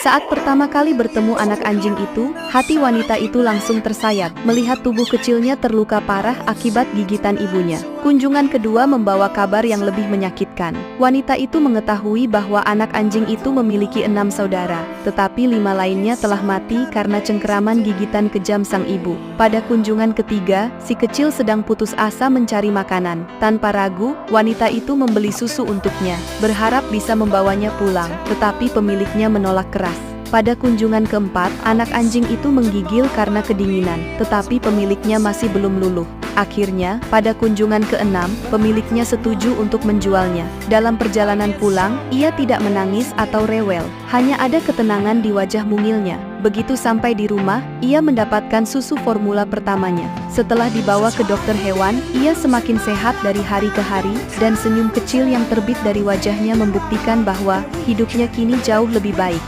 Saat pertama kali bertemu anak anjing itu, hati wanita itu langsung tersayat melihat tubuh kecilnya terluka parah akibat gigitan ibunya. Kunjungan kedua membawa kabar yang lebih menyakitkan. Wanita itu mengetahui bahwa anak anjing itu memiliki enam saudara, tetapi lima lainnya telah mati karena cengkeraman gigitan kejam sang ibu. Pada kunjungan ketiga, si kecil sedang putus asa mencari makanan. Tanpa ragu, wanita itu membeli susu untuknya, berharap bisa membawanya pulang, tetapi pemiliknya menolak keras. Pada kunjungan keempat, anak anjing itu menggigil karena kedinginan, tetapi pemiliknya masih belum luluh. Akhirnya, pada kunjungan keenam, pemiliknya setuju untuk menjualnya. Dalam perjalanan pulang, ia tidak menangis atau rewel, hanya ada ketenangan di wajah mungilnya. Begitu sampai di rumah, ia mendapatkan susu formula pertamanya. Setelah dibawa ke dokter hewan, ia semakin sehat dari hari ke hari, dan senyum kecil yang terbit dari wajahnya membuktikan bahwa hidupnya kini jauh lebih baik.